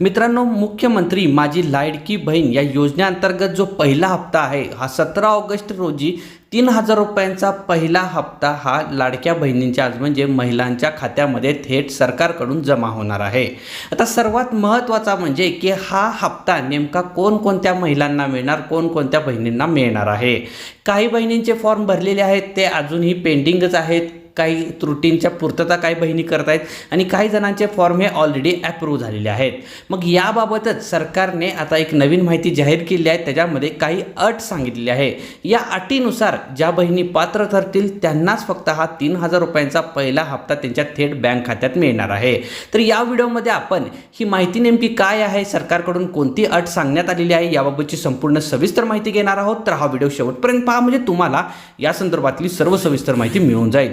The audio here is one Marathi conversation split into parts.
मित्रांनो मुख्यमंत्री माझी लाडकी बहीण या योजनेअंतर्गत जो पहिला हप्ता आहे हा सतरा ऑगस्ट रोजी तीन हजार रुपयांचा पहिला हप्ता हा लाडक्या बहिणींच्या आज म्हणजे महिलांच्या खात्यामध्ये थेट सरकारकडून जमा होणार आहे. आता सर्वात महत्त्वाचा म्हणजे की हा हप्ता नेमका कोणकोणत्या महिलांना मिळणार कोणकोणत्या बहिणींना मिळणार आहे? काही बहिणींचे फॉर्म भरलेले आहेत ते अजूनही पेंडिंगच आहेत. काही त्रुटींच्या पूर्तता काही बहिणी करत आहेत आणि काही जणांचे फॉर्म हे ऑलरेडी अप्रूव्ह झालेले आहेत. मग याबाबतच सरकारने आता एक नवीन माहिती जाहीर केली आहे. त्याच्यामध्ये काही अट सांगितलेली आहे. या अटीनुसार ज्या बहिणी पात्र ठरतील त्यांनाच फक्त हा तीन हजार रुपयांचा पहिला हप्ता त्यांच्या थेट बँक खात्यात मिळणार आहे. तर या व्हिडिओमध्ये आपण ही माहिती नेमकी काय आहे? सरकारकडून कोणती अट सांगण्यात आलेली आहे? याबाबतची संपूर्ण सविस्तर माहिती घेणार आहोत. तर हा व्हिडिओ शेवटपर्यंत पहा. म्हणजे तुम्हाला या संदर्भातली सर्व सविस्तर माहिती मिळून जाईल.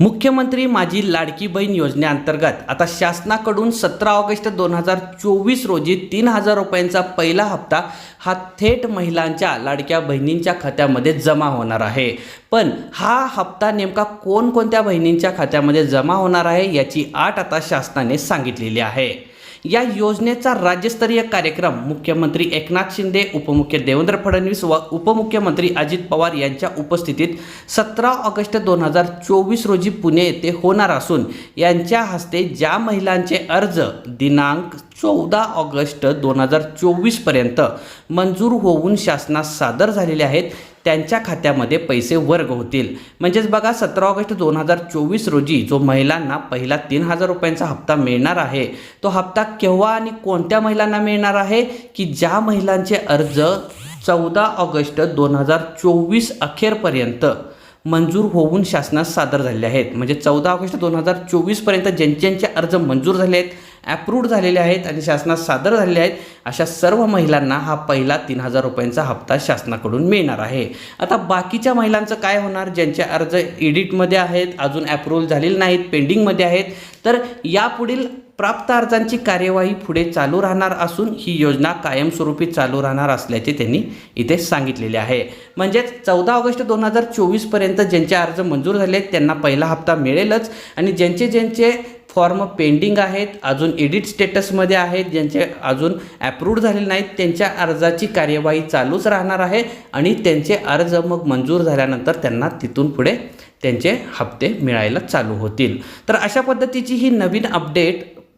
मुख्यमंत्री माझी लाडकी बहीण योजनेअंतर्गत आता शासनाकडून सतरा ऑगस्ट दोन हजार चोवीस रोजी तीन हजार रुपयांचा पहिला हप्ता हा थेट महिलांच्या लाडक्या बहिणींच्या खात्यामध्ये जमा होणार आहे. पण हा हप्ता नेमका कोणकोणत्या बहिणींच्या खात्यामध्ये जमा होणार आहे याची आठ आता शासनाने सांगितलेली आहे. या योजनेचा राज्यस्तरीय कार्यक्रम मुख्यमंत्री एकनाथ शिंदे उपमुख्य देवेंद्र फडणवीस व उपमुख्यमंत्री अजित पवार यांच्या उपस्थितीत सतरा ऑगस्ट दोन हजार चोवीस रोजी पुणे येथे होणार असून यांच्या हस्ते ज्या महिलांचे अर्ज दिनांक चौदा ऑगस्ट दोन हजार चोवीसपर्यंत मंजूर होऊन शासनास सादर झालेले आहेत त्यांच्या खात्यामध्ये पैसे वर्ग होतील. म्हणजेच बघा सतरा ऑगस्ट दोन हजार चोवीस रोजी जो महिलांना पहिला तीन हजार रुपयांचा हप्ता मिळणार आहे तो हप्ता केव्हा आणि कोणत्या महिलांना मिळणार आहे? की ज्या महिलांचे अर्ज चौदा ऑगस्ट दोन हजार चोवीस अखेरपर्यंत मंजूर होऊन शासनास सादर झाले आहेत. म्हणजे चौदा ऑगस्ट दोन हजार चोवीसपर्यंत ज्यांचे ज्यांचे अर्ज मंजूर झाले आहेत ॲप्रूव्ड झालेले आहेत आणि शासनात सादर झालेले आहेत अशा सर्व महिलांना हा पहिला तीन हजार रुपयांचा हप्ता शासनाकडून मिळणार आहे. आता बाकीच्या महिलांचं काय होणार? ज्यांचे अर्ज एडिटमध्ये आहेत अजून ॲप्रूव्हल झालेले नाहीत पेंडिंगमध्ये आहेत तर यापुढील प्राप्त अर्जांची कार्यवाही पुढे चालू राहणार असून ही योजना कायमस्वरूपी चालू राहणार असल्याचे त्यांनी इथे सांगितलेले आहे. म्हणजेच चौदा ऑगस्ट दोन हजार चोवीसपर्यंत ज्यांचे अर्ज मंजूर झाले आहेत त्यांना पहिला हप्ता मिळेलच आणि ज्यांचे ज्यांचे फॉर्म पेंडिंग आहेत अजून एडिट स्टेटसमध्ये आहेत ज्यांचे अजून ॲप्रूव्ह झालेले नाहीत त्यांच्या अर्जाची कार्यवाही चालूच राहणार आहे आणि त्यांचे अर्ज मग मंजूर झाल्यानंतर त्यांना तिथून पुढे त्यांचे हप्ते मिळायला चालू होतील. तर अशा पद्धतीची ही नवीन अपडेट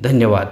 धन्यवाद.